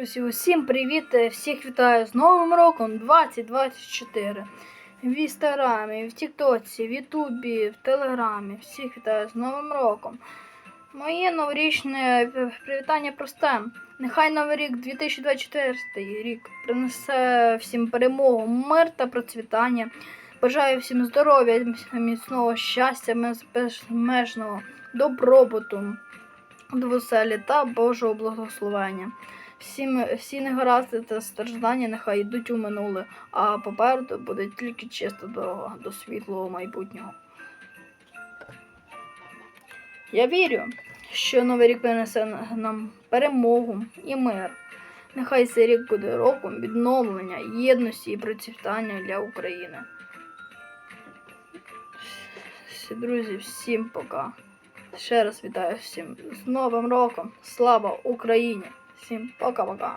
Друзі, усім привіт! Всіх вітаю з Новим роком 2024. В інстаграмі, в Тіктоці, в Ютубі, в Телеграмі. Всіх вітаю з Новим роком. Моє новорічне привітання просте. Нехай новий рік 2024 рік принесе всім перемогу, мир та процвітання. Бажаю всім здоров'я, міцного щастя, безмежного добробуту, двоселі та Божого благословення. Всі, всі негаразди та страждання нехай йдуть у минуле, а попереду буде тільки чиста дорога до світлого майбутнього. Я вірю, що новий рік принесе нам перемогу і мир. Нехай цей рік буде роком відновлення, єдності і процвітання для України. Всі, Друзі, всім пока. Ще раз вітаю всім з Новим роком. Слава Україні! Всім пока-пока.